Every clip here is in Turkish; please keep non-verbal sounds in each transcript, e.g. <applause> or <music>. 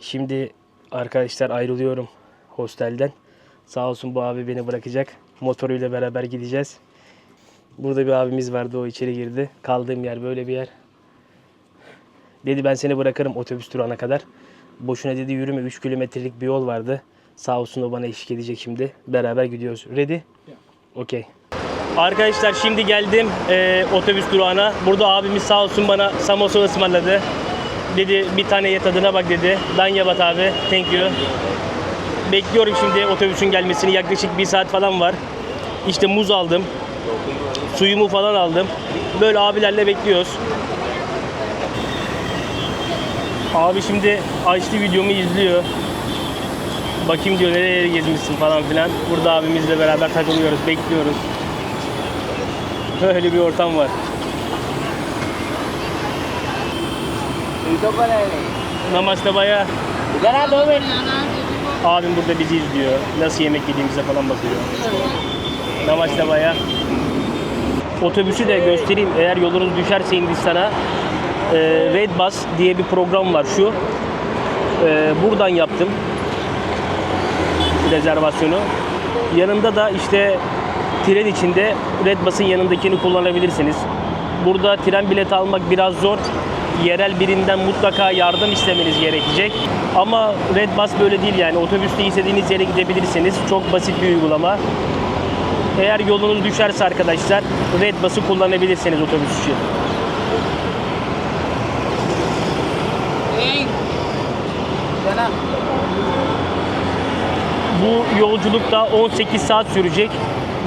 Şimdi arkadaşlar ayrılıyorum hostelden. Sağ olsun bu abi beni bırakacak. Motoruyla beraber gideceğiz. Burada bir abimiz vardı o içeri girdi. Kaldığım yer böyle bir yer. Dedi ben seni bırakırım otobüs durağına kadar. Boşuna dedi yürüme 3 kilometrelik bir yol vardı. Sağ olsun o bana eşlik edecek şimdi. Beraber gidiyoruz. Ready? Okey. Arkadaşlar şimdi geldim eee, otobüs durağına. Burada abimiz sağ olsun bana samosa ısmarladı. Dedi bir tane ye tadına bak dedi. Danyabat abi. Thank you. Bekliyorum şimdi otobüsün gelmesini. Yaklaşık bir saat falan var. İşte muz aldım. Suyumu falan aldım. Böyle abilerle bekliyoruz. Abi şimdi açtı videomu izliyor. Bakayım diyor nereye gezmişsin falan filan. Burada abimizle beraber takılıyoruz, bekliyoruz. Böyle bir ortam var. Namaste baya. Abim burada bizi izliyor. Nasıl yemek yediğimize falan bakıyor. Namaste baya. Otobüsü de göstereyim. Eğer yolunuz düşerse Hindistan'a e, Red Bus diye bir program var şu. E, buradan yaptım rezervasyonu. Yanında da işte tren içinde Red Bus'ın yanındakini kullanabilirsiniz. Burada tren bileti almak biraz zor. Yerel birinden mutlaka yardım istemeniz gerekecek. Ama Red Bus böyle değil yani. Otobüste istediğiniz yere gidebilirsiniz. Çok basit bir uygulama. Eğer yolunuz düşerse arkadaşlar Red Bus'ı kullanabilirsiniz otobüs için. Bu yolculukta 18 saat sürecek.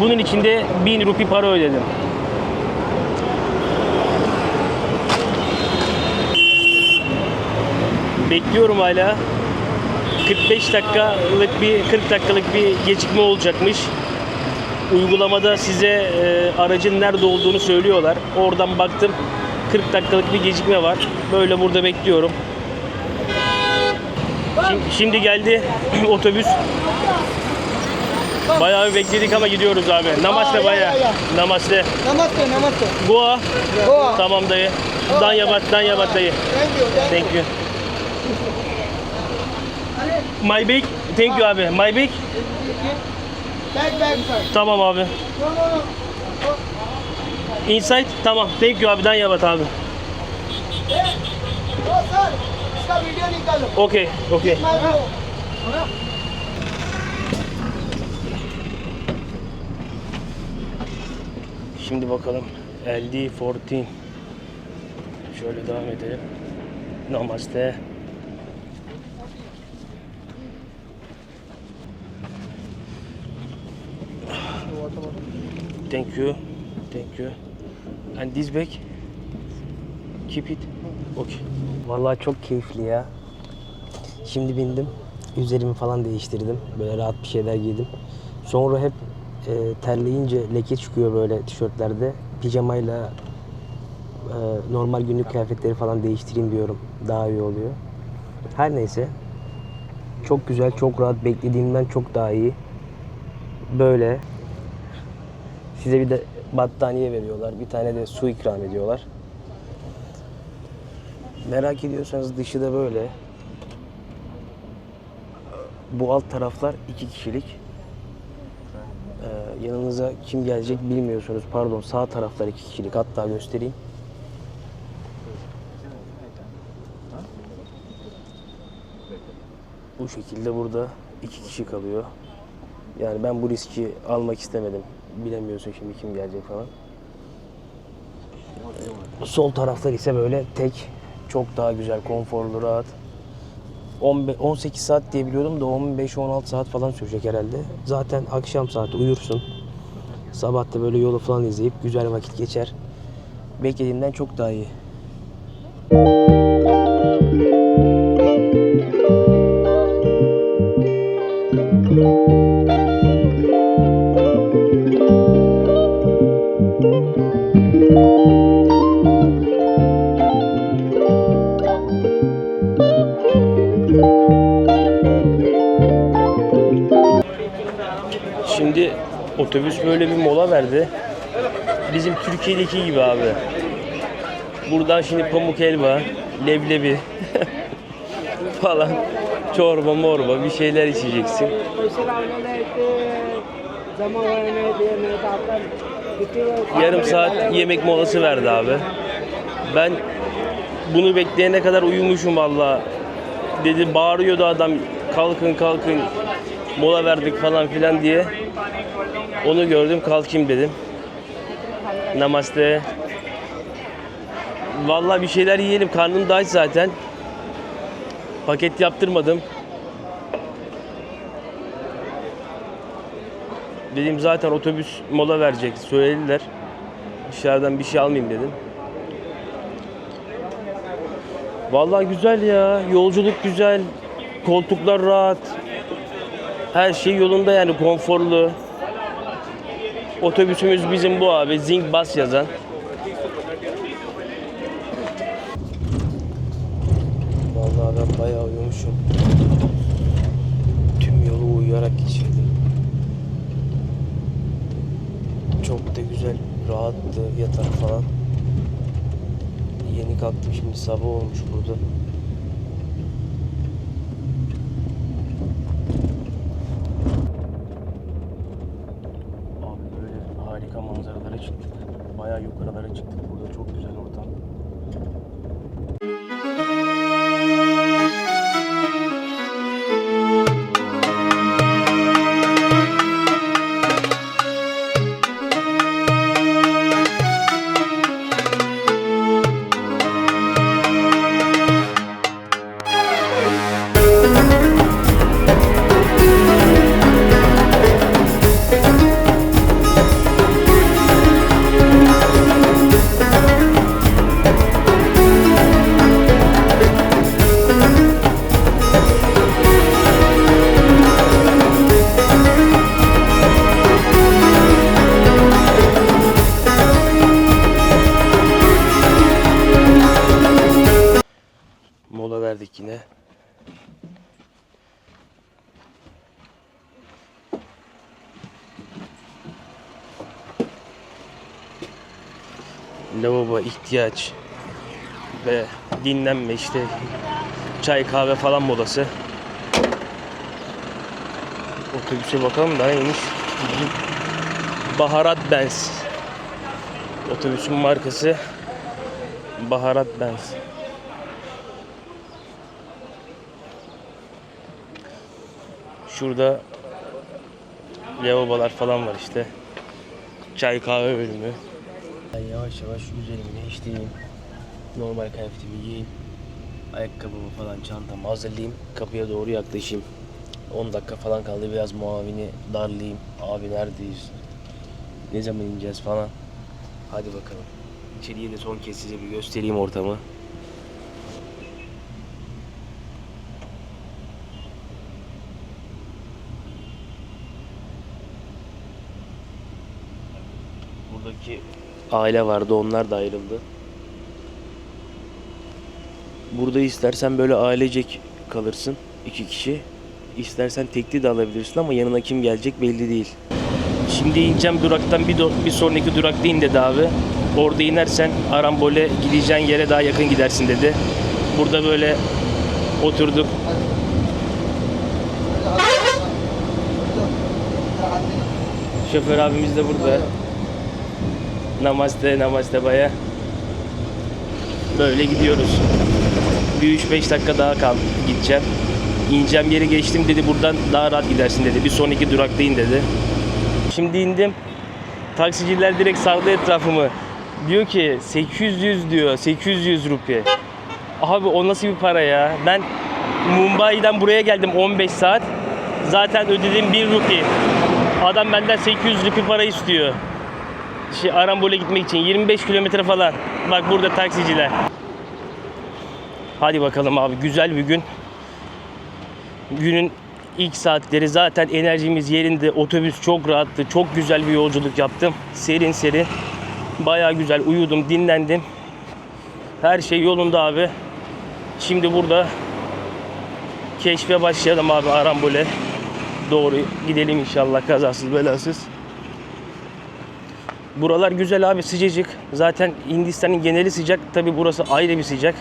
Bunun içinde 1000 rupi para ödedim. Bekliyorum hala. 45 dakikalık bir 40 dakikalık bir gecikme olacakmış. Uygulamada size e, aracın nerede olduğunu söylüyorlar. Oradan baktım 40 dakikalık bir gecikme var. Böyle burada bekliyorum. Şimdi, şimdi geldi <clears throat> otobüs. Bayağı bir bekledik ama gidiyoruz abi. Namaste baya. Namaste. Namaste, namaste. Goa. Goa. Tamam dayı. Danyabat, Danyabat dayı. Thank you. Thank you. My big. Thank you abi. My big. Back back side. Tamam abi. Inside. Tamam. Thank you abi. Dan yabat abi. Okay. Okay. Şimdi bakalım. LD14. Şöyle devam edelim. Namaste. Thank you. Thank you. And this bag? Keep it. Okay. Vallahi çok keyifli ya. Şimdi bindim. Üzerimi falan değiştirdim. Böyle rahat bir şeyler giydim. Sonra hep e, terleyince leke çıkıyor böyle tişörtlerde. Pijamayla e, normal günlük kıyafetleri falan değiştireyim diyorum. Daha iyi oluyor. Her neyse. Çok güzel, çok rahat. Beklediğimden çok daha iyi. Böyle. Size bir de battaniye veriyorlar. Bir tane de su ikram ediyorlar. Merak ediyorsanız dışı da böyle. Bu alt taraflar iki kişilik. Ee, yanınıza kim gelecek bilmiyorsunuz. Pardon sağ taraflar iki kişilik. Hatta göstereyim. Bu şekilde burada iki kişi kalıyor. Yani ben bu riski almak istemedim. Bilemiyorsun şimdi kim gelecek falan. Sol taraflar ise böyle tek. Çok daha güzel, konforlu, rahat. 15 18 saat diye biliyordum da 15-16 saat falan sürecek herhalde. Zaten akşam saati uyursun. Sabah da böyle yolu falan izleyip güzel vakit geçer. Beklediğimden çok daha iyi. 2'deki gibi abi. Buradan şimdi pamuk elma, leblebi <laughs> falan çorba morba bir şeyler içeceksin. Yarım saat yemek molası verdi abi. Ben bunu bekleyene kadar uyumuşum valla. Dedi bağırıyordu adam kalkın kalkın mola verdik falan filan diye. Onu gördüm kalkayım dedim. Namaste. Valla bir şeyler yiyelim karnım da aç zaten. Paket yaptırmadım. Dedim zaten otobüs mola verecek söylediler. Dışarıdan bir şey almayayım dedim. Vallahi güzel ya. Yolculuk güzel. Koltuklar rahat. Her şey yolunda yani konforlu. Otobüsümüz bizim bu abi. Zing bas yazan. Vallahi ben bayağı uyumuşum. Tüm yolu uyuyarak geçirdim. Çok da güzel, rahattı yatak falan. Yeni kalktım şimdi sabah olmuş burada. Lavabo ihtiyaç ve dinlenme işte çay kahve falan molası. Otobüse bakalım da neymiş. Baharat Benz. Otobüsün markası Baharat Benz. Şurada lavabolar falan var işte. Çay kahve bölümü. Yavaş yavaş üzerimi değiştireyim. Normal kıyafetimi giyeyim. Ayakkabımı falan çantamı hazırlayayım. Kapıya doğru yaklaşayım. 10 dakika falan kaldı biraz muavini darlayayım. Abi neredeyiz? Ne zaman ineceğiz falan. Hadi bakalım. İçeriye de son kez size bir göstereyim ortamı. Buradaki aile vardı onlar da ayrıldı. Burada istersen böyle ailecek kalırsın iki kişi. İstersen tekli de alabilirsin ama yanına kim gelecek belli değil. Şimdi ineceğim duraktan bir, bir sonraki durakta in dedi abi. Orada inersen Arambole gideceğin yere daha yakın gidersin dedi. Burada böyle oturduk. Şoför abimiz de burada. Namaste, namaste baya. Böyle gidiyoruz. Bir 3-5 dakika daha kal gideceğim. İneceğim yeri geçtim dedi buradan daha rahat gidersin dedi. Bir sonraki durakta in dedi. Şimdi indim. Taksiciler direkt sardı etrafımı. Diyor ki 800 diyor. 800 rupi. Abi o nasıl bir para ya? Ben Mumbai'den buraya geldim 15 saat. Zaten ödedim 1 rupi. Adam benden 800 rupi para istiyor. Şey, Arambol'e gitmek için 25 kilometre falan. Bak burada taksiciler. Hadi bakalım abi güzel bir gün. Günün ilk saatleri zaten enerjimiz yerinde. Otobüs çok rahattı. Çok güzel bir yolculuk yaptım. Serin serin. Baya güzel uyudum, dinlendim. Her şey yolunda abi. Şimdi burada keşfe başlayalım abi Arambol'e. Doğru gidelim inşallah kazasız belasız. Buralar güzel abi sıcacık. Zaten Hindistan'ın geneli sıcak. Tabi burası ayrı bir sıcak.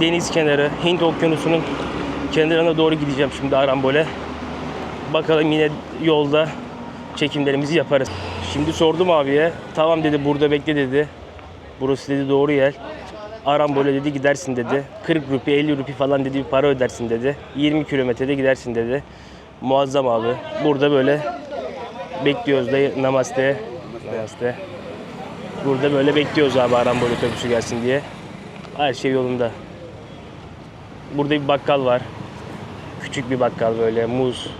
deniz kenarı, Hint okyanusunun kenarına doğru gideceğim şimdi Arambol'e. Bakalım yine yolda çekimlerimizi yaparız. Şimdi sordum abiye. Tamam dedi burada bekle dedi. Burası dedi doğru yer. Arambol'e dedi gidersin dedi. 40 rupi 50 rupi falan dedi bir para ödersin dedi. 20 kilometrede gidersin dedi. Muazzam abi. Burada böyle bekliyoruz da namaste. Namaste. Burada böyle bekliyoruz abi Arambol otobüsü gelsin diye. Her şey yolunda. Burada bir bakkal var. Küçük bir bakkal böyle muz,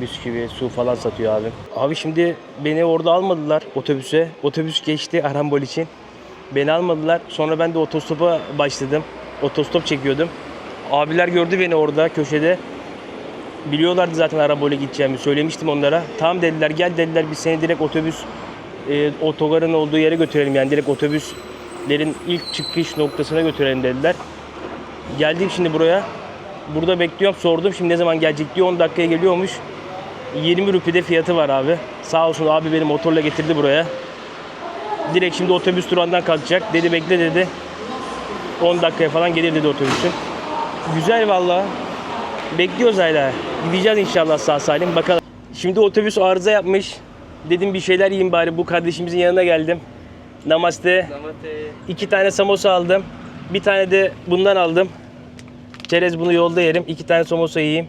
bisküvi, su falan satıyor abi. Abi şimdi beni orada almadılar otobüse. Otobüs geçti Arambol için. Beni almadılar. Sonra ben de otostopa başladım. Otostop çekiyordum. Abiler gördü beni orada köşede. Biliyorlardı zaten Arabol'e gideceğimi. Söylemiştim onlara. Tamam dediler gel dediler biz seni direkt otobüs e, otogarın olduğu yere götürelim. Yani direkt otobüslerin ilk çıkış noktasına götürelim dediler. Geldim şimdi buraya. Burada bekliyorum. Sordum şimdi ne zaman gelecek diyor. 10 dakikaya geliyormuş. 20 rupide fiyatı var abi. Sağ olsun abi beni motorla getirdi buraya. Direkt şimdi otobüs durağından kalkacak. Dedi bekle dedi. 10 dakikaya falan gelir dedi otobüsün. Güzel valla. Bekliyoruz hala. Gideceğiz inşallah sağ salim. Bakalım. Şimdi otobüs arıza yapmış. Dedim bir şeyler yiyeyim bari. Bu kardeşimizin yanına geldim. Namaste. İki tane samosa aldım. Bir tane de bundan aldım. Çerez bunu yolda yerim. İki tane samosa yiyeyim.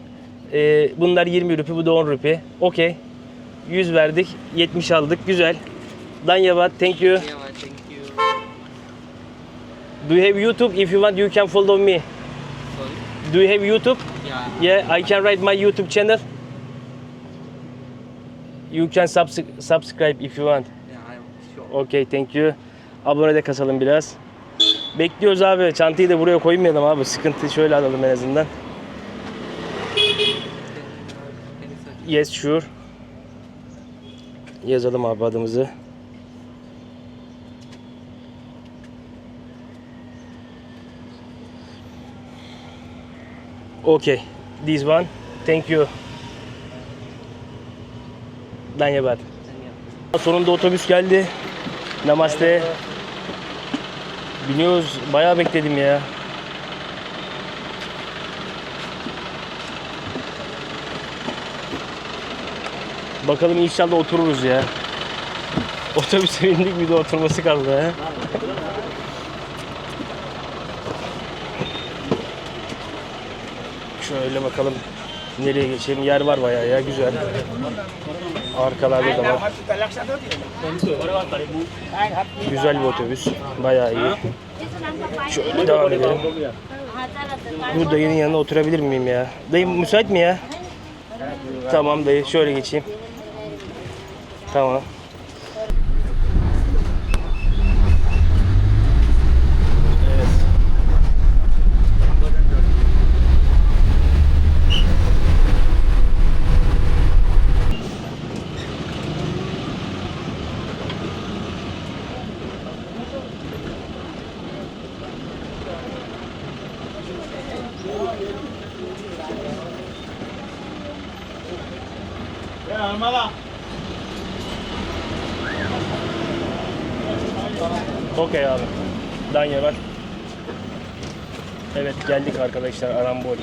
Ee, bunlar 20 rupi, bu da 10 rupi. Okey. 100 verdik. 70 aldık. Güzel. Danyabat, thank you. Do you have YouTube? If you want, you can follow me. Sorry. Do you have YouTube? Yeah. Yeah, I can write my YouTube channel. You can subs- subscribe if you want. Yeah, I'm sure. Okay, thank you. Abone de kasalım biraz. Bekliyoruz abi. Çantayı da buraya koymayalım abi. Sıkıntı şöyle alalım en azından. Yes, sure. Yazalım abi adımızı. Okay. This one. Thank you. Danyabat. Sonunda otobüs geldi. Namaste. Biniyoruz. Bayağı bekledim ya. Bakalım inşallah otururuz ya. Otobüse bindik bir de oturması kaldı ha. Şöyle bakalım nereye geçelim. Yer var bayağı ya güzel. Arkalarda da var. Güzel bir otobüs. Bayağı iyi. Şöyle devam edelim. Bu dayının yanına oturabilir miyim ya? Dayı müsait mi ya? Tamam dayı şöyle geçeyim. Tamam. Evet. Okey abi. Danya var. Evet geldik arkadaşlar Aramboli.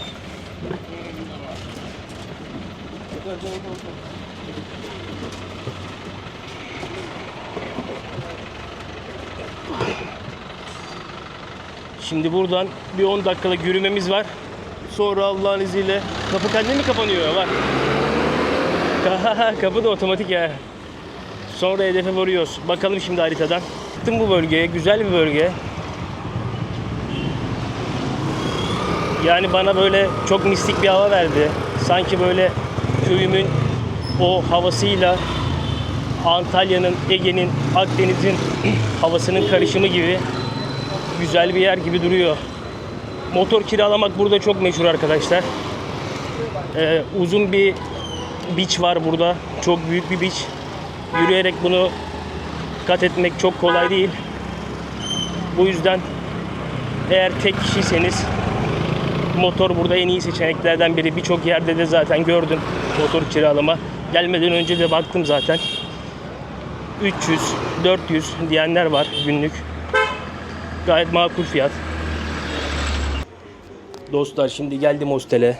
Şimdi buradan bir 10 dakikalık yürümemiz var. Sonra Allah'ın izniyle kapı kendi mi kapanıyor? Var. <laughs> kapı da otomatik ya. Sonra hedefe varıyoruz. Bakalım şimdi haritadan. Gittim bu bölgeye. Güzel bir bölge. Yani bana böyle çok mistik bir hava verdi. Sanki böyle köyümün o havasıyla Antalya'nın, Ege'nin, Akdeniz'in <clears throat> havasının karışımı gibi güzel bir yer gibi duruyor. Motor kiralamak burada çok meşhur arkadaşlar. Ee, uzun bir beach var burada. Çok büyük bir beach. Yürüyerek bunu kat etmek çok kolay değil. Bu yüzden eğer tek kişiyseniz motor burada en iyi seçeneklerden biri. Birçok yerde de zaten gördüm motor kiralama. Gelmeden önce de baktım zaten. 300, 400 diyenler var günlük. Gayet makul fiyat. Dostlar şimdi geldim hostele.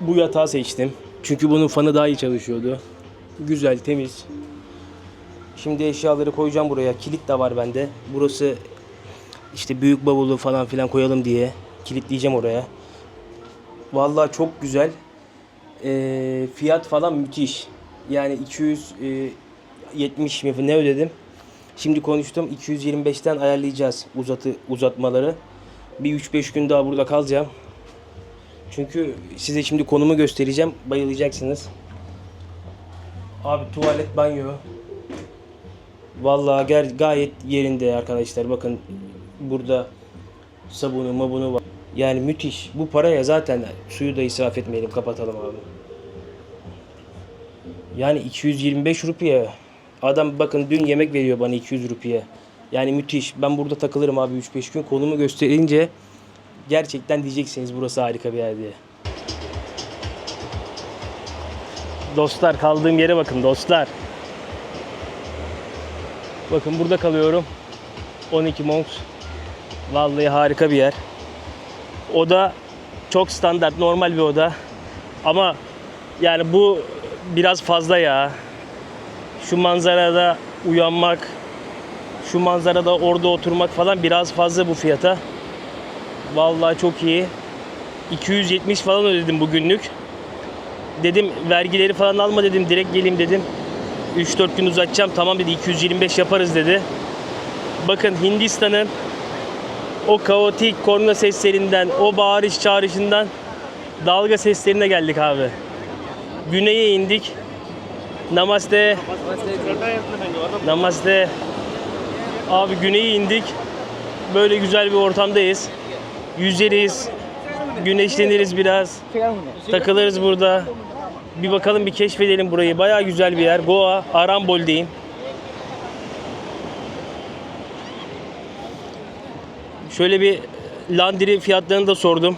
Bu yatağı seçtim. Çünkü bunun fanı daha iyi çalışıyordu. Güzel, temiz. Şimdi eşyaları koyacağım buraya. Kilit de var bende. Burası işte büyük bavulu falan filan koyalım diye kilitleyeceğim oraya. Vallahi çok güzel. Ee, fiyat falan müthiş. Yani 270 mi ne ödedim? Şimdi konuştum 225'ten ayarlayacağız uzatı uzatmaları. Bir 3-5 gün daha burada kalacağım. Çünkü size şimdi konumu göstereceğim. Bayılacaksınız. Abi tuvalet banyo. Vallahi gayet yerinde arkadaşlar. Bakın burada sabunu mabunu var. Yani müthiş. Bu paraya zaten suyu da israf etmeyelim. Kapatalım abi. Yani 225 rupiye. Adam bakın dün yemek veriyor bana 200 rupiye. Yani müthiş. Ben burada takılırım abi 3-5 gün. Konumu gösterince gerçekten diyeceksiniz burası harika bir yer diye. Dostlar kaldığım yere bakın dostlar. Bakın burada kalıyorum. 12 Monks. Vallahi harika bir yer. Oda çok standart, normal bir oda. Ama yani bu biraz fazla ya. Şu manzarada uyanmak, şu manzarada orada oturmak falan biraz fazla bu fiyata. Vallahi çok iyi. 270 falan ödedim bugünlük. Dedim vergileri falan alma dedim direkt geleyim dedim. 3-4 gün uzatacağım tamam dedi 225 yaparız dedi. Bakın Hindistan'ın o kaotik korna seslerinden, o bağırış çağrışından dalga seslerine geldik abi. Güneye indik. Namaste. Namaste. Abi güneye indik. Böyle güzel bir ortamdayız. Yüzeriz. Güneşleniriz biraz. Takılırız burada. Bir bakalım bir keşfedelim burayı. Bayağı güzel bir yer. Goa, Arambol'deyim. Şöyle bir Landry fiyatlarını da sordum.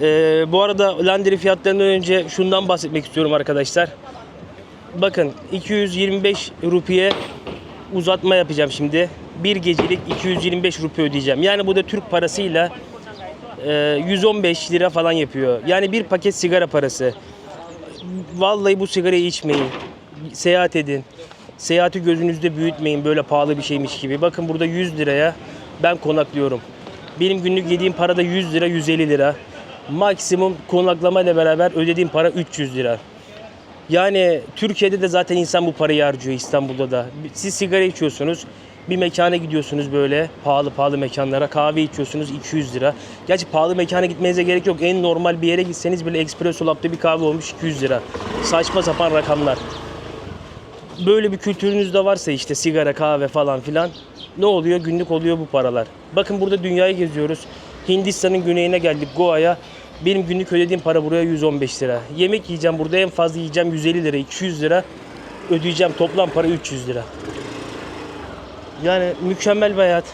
Ee, bu arada Landry fiyatlarından önce şundan bahsetmek istiyorum arkadaşlar. Bakın 225 rupiye uzatma yapacağım şimdi. Bir gecelik 225 rupi ödeyeceğim. Yani bu da Türk parasıyla e, 115 lira falan yapıyor. Yani bir paket sigara parası. Vallahi bu sigarayı içmeyin. Seyahat edin. Seyahati gözünüzde büyütmeyin böyle pahalı bir şeymiş gibi. Bakın burada 100 liraya ben konaklıyorum. Benim günlük yediğim para da 100 lira, 150 lira. Maksimum konaklama ile beraber ödediğim para 300 lira. Yani Türkiye'de de zaten insan bu parayı harcıyor İstanbul'da da. Siz sigara içiyorsunuz. Bir mekana gidiyorsunuz böyle pahalı pahalı mekanlara kahve içiyorsunuz 200 lira. Gerçi pahalı mekana gitmenize gerek yok. En normal bir yere gitseniz bile espresso lab'da bir kahve olmuş 200 lira. Saçma sapan rakamlar. Böyle bir kültürünüz de varsa işte sigara, kahve falan filan ne oluyor? Günlük oluyor bu paralar. Bakın burada dünyayı geziyoruz. Hindistan'ın güneyine geldik Goa'ya. Benim günlük ödediğim para buraya 115 lira. Yemek yiyeceğim burada en fazla yiyeceğim 150 lira, 200 lira. Ödeyeceğim toplam para 300 lira. Yani mükemmel bir hayat.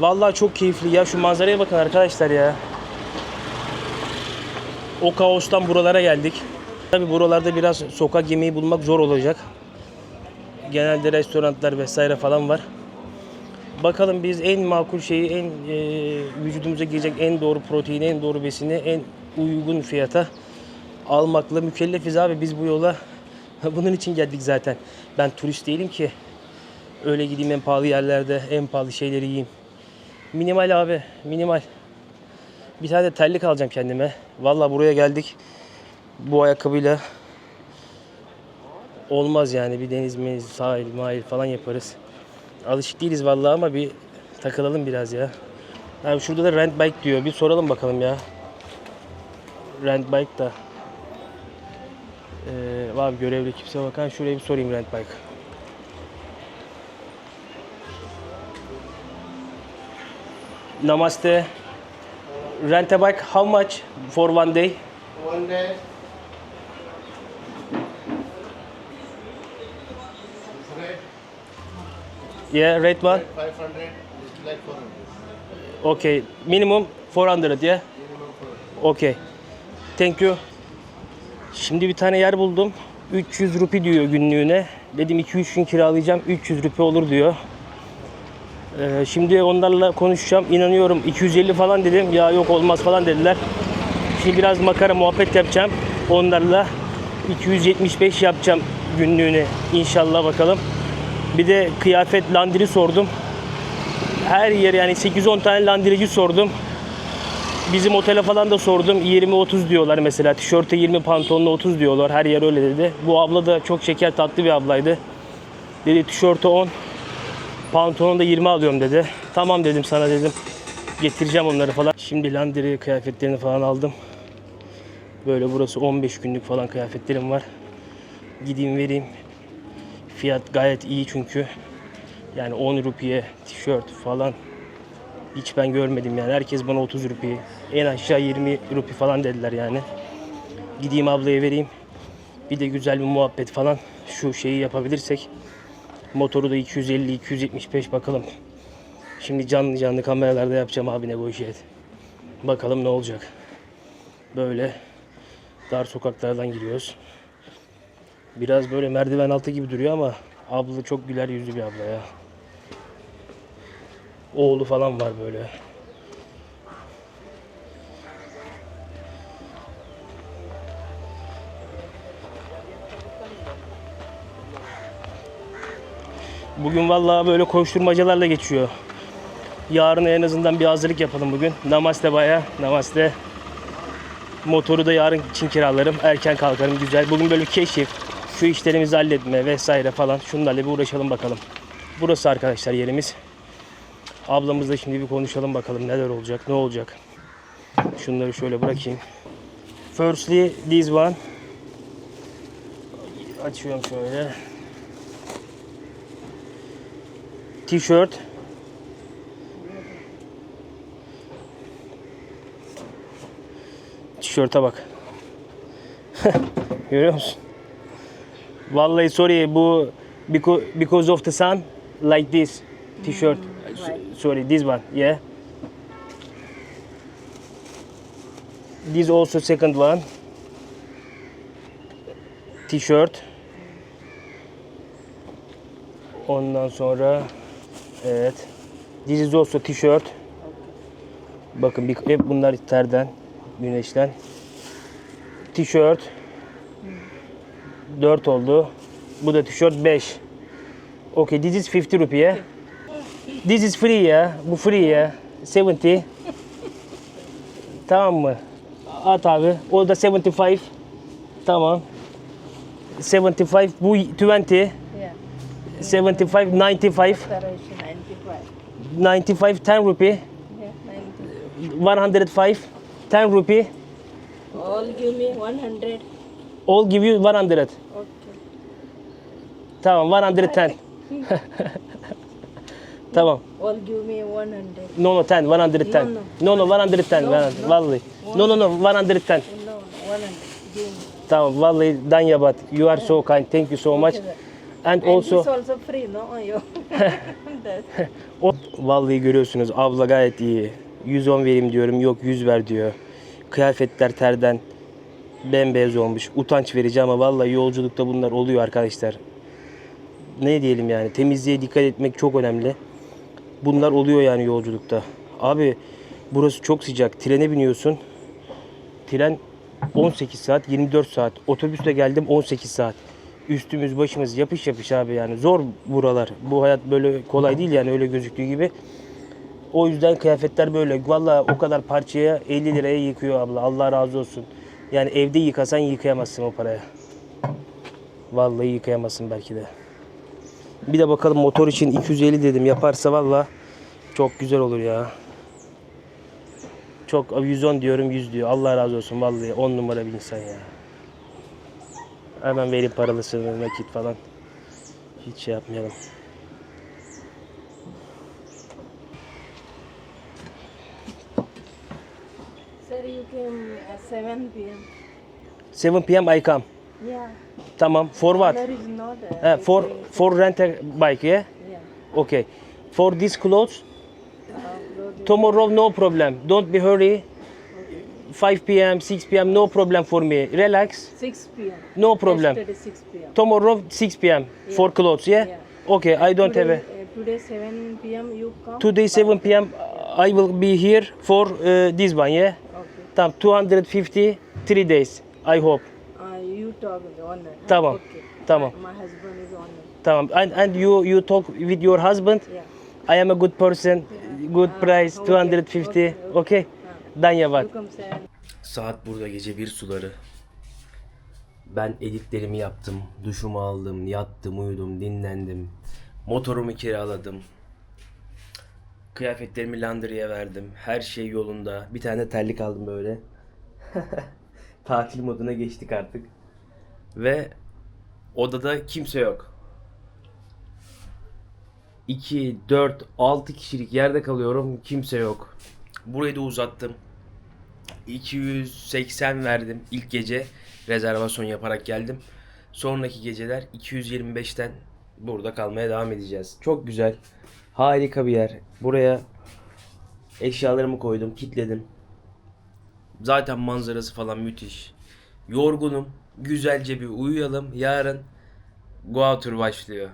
Vallahi çok keyifli ya. Şu manzaraya bakın arkadaşlar ya. O kaostan buralara geldik. Tabi buralarda biraz sokak yemeği bulmak zor olacak. Genelde restoranlar vesaire falan var. Bakalım biz en makul şeyi, en e, vücudumuza girecek en doğru proteini, en doğru besini, en uygun fiyata almakla mükellefiz abi. Biz bu yola <laughs> bunun için geldik zaten. Ben turist değilim ki. Öyle gideyim en pahalı yerlerde, en pahalı şeyleri yiyeyim. Minimal abi, minimal. Bir tane de terlik alacağım kendime. Vallahi buraya geldik. Bu ayakkabıyla olmaz yani. Bir deniz meniz, sahil, mahil falan yaparız. Alışık değiliz vallahi ama bir takılalım biraz ya. Abi şurada da rent bike diyor. Bir soralım bakalım ya. Rent bike da. Ee, abi görevli kimse bakan şuraya bir sorayım rent bike. Namaste. Rent a bike how much for one day? One day. Rate Yeah, rate one. 500, it's like 400. Okay, minimum 400 yeah. Okay. Thank you. Şimdi bir tane yer buldum. 300 rupi diyor günlüğüne. Dedim 2-3 gün kiralayacağım. 300 rupi olur diyor. Ee, şimdi onlarla konuşacağım. İnanıyorum 250 falan dedim. Ya yok olmaz falan dediler. Şimdi biraz makara muhabbet yapacağım. Onlarla 275 yapacağım günlüğüne. İnşallah bakalım. Bir de kıyafet landiri sordum. Her yer yani 8-10 tane landirici sordum. Bizim otele falan da sordum. 20-30 diyorlar mesela. Tişörte 20, pantolonla 30 diyorlar. Her yer öyle dedi. Bu abla da çok şeker tatlı bir ablaydı. Dedi tişörte 10, pantolonu da 20 alıyorum dedi. Tamam dedim sana dedim. Getireceğim onları falan. Şimdi landiri kıyafetlerini falan aldım. Böyle burası 15 günlük falan kıyafetlerim var. Gideyim vereyim. Fiyat gayet iyi çünkü. Yani 10 rupiye tişört falan hiç ben görmedim yani. Herkes bana 30 rupi, en aşağı 20 rupi falan dediler yani. Gideyim ablaya vereyim. Bir de güzel bir muhabbet falan şu şeyi yapabilirsek. Motoru da 250-275 bakalım. Şimdi canlı canlı kameralarda yapacağım abine bu işi. Bakalım ne olacak. Böyle dar sokaklardan giriyoruz. Biraz böyle merdiven altı gibi duruyor ama abla çok güler yüzlü bir abla ya. Oğlu falan var böyle. Bugün vallahi böyle koşturmacalarla geçiyor. Yarın en azından bir hazırlık yapalım bugün. Namaste baya, namaste. Motoru da yarın için kiralarım. Erken kalkarım güzel. Bugün böyle keşif, şu işlerimizi halletme vesaire falan. Şunlarla bir uğraşalım bakalım. Burası arkadaşlar yerimiz. Ablamızla şimdi bir konuşalım bakalım neler olacak, ne olacak. Şunları şöyle bırakayım. Firstly this one. Açıyorum şöyle. T-shirt. Tişörte bak. <laughs> Görüyor musun? Vallahi sorry bu because, because of the sun like this t-shirt. Sorry, this one. Yeah. This also second one. T-shirt. Ondan sonra evet. This is also t-shirt. Bakın bir, hep bunlar terden, güneşten. T-shirt. 4 oldu. Bu da tişört 5. Okay, this is 50 rupiye. Yeah? This is free ya. Bu free ya. 70. tamam mı? At abi. O da 75. Tamam. 75. Bu 20. Yeah, 75, 95. Taration 95. 95, 10 rupee. Yeah, 90. 105, 10 rupee. All give me 100. All give you 100. Okay. Tamam, 110. <laughs> tamam. All give me 100. No, no, 10, 110. No, no, 110. No, 100, no. Vallahi. No, no, no, 110. No, 100. Give me. Tamam, vallahi Danyabat. You are so kind. Thank you so much. And And also this also free, no? <laughs> That's- O, vallahi görüyorsunuz abla gayet iyi. 110 vereyim diyorum yok 100 ver diyor. Kıyafetler terden bembeyaz olmuş. Utanç verici ama vallahi yolculukta bunlar oluyor arkadaşlar. Ne diyelim yani temizliğe dikkat etmek çok önemli. Bunlar oluyor yani yolculukta. Abi burası çok sıcak. Trene biniyorsun. Tren 18 saat, 24 saat. Otobüsle geldim 18 saat. Üstümüz başımız yapış yapış abi yani. Zor buralar. Bu hayat böyle kolay değil yani öyle gözüktüğü gibi. O yüzden kıyafetler böyle. Valla o kadar parçaya 50 liraya yıkıyor abla. Allah razı olsun. Yani evde yıkasan yıkayamazsın o paraya. Vallahi yıkayamazsın belki de. Bir de bakalım motor için 250 dedim. Yaparsa valla çok güzel olur ya. Çok 110 diyorum 100 diyor. Allah razı olsun vallahi 10 numara bir insan ya. Hemen vereyim paralısını nakit falan. Hiç şey yapmayalım. Sir, you came at 7 p.m. 7 p.m. I come. Yeah. Tamam. For what? There is not. Uh, Eh, for for rent a bike, yeah? Yeah. Okay. For these clothes, tomorrow no problem. Don't be hurry. 5 p.m., 6 p.m. no problem for me. Relax. 6 p.m. No problem. Yesterday 6 p.m. Tomorrow 6 p.m. for clothes, yeah? Yeah. Okay, I don't have a uh, today 7 p.m. you come. Today 7 p.m. I will be here for uh, this one, yeah? Tamam 250 3 days. I hope. Uh, you talk with the owner. huh? Tamam. Okay. Tamam. My husband is owner. Tamam. And and you you talk with your husband? Yeah. I am a good person. Good Ah, price okay. 250. Okay, Okay. okay. Danya var. Saat burada gece bir suları. Ben editlerimi yaptım. Duşumu aldım. Yattım, uyudum, dinlendim. Motorumu kiraladım. Kıyafetlerimi laundry'e verdim. Her şey yolunda. Bir tane terlik aldım böyle. <laughs> Tatil moduna geçtik artık. Ve odada kimse yok. 2, 4, 6 kişilik yerde kalıyorum. Kimse yok. Burayı da uzattım. 280 verdim ilk gece rezervasyon yaparak geldim. Sonraki geceler 225'ten burada kalmaya devam edeceğiz. Çok güzel. Harika bir yer. Buraya eşyalarımı koydum, kilitledim. Zaten manzarası falan müthiş. Yorgunum. Güzelce bir uyuyalım. Yarın Goa tur başlıyor.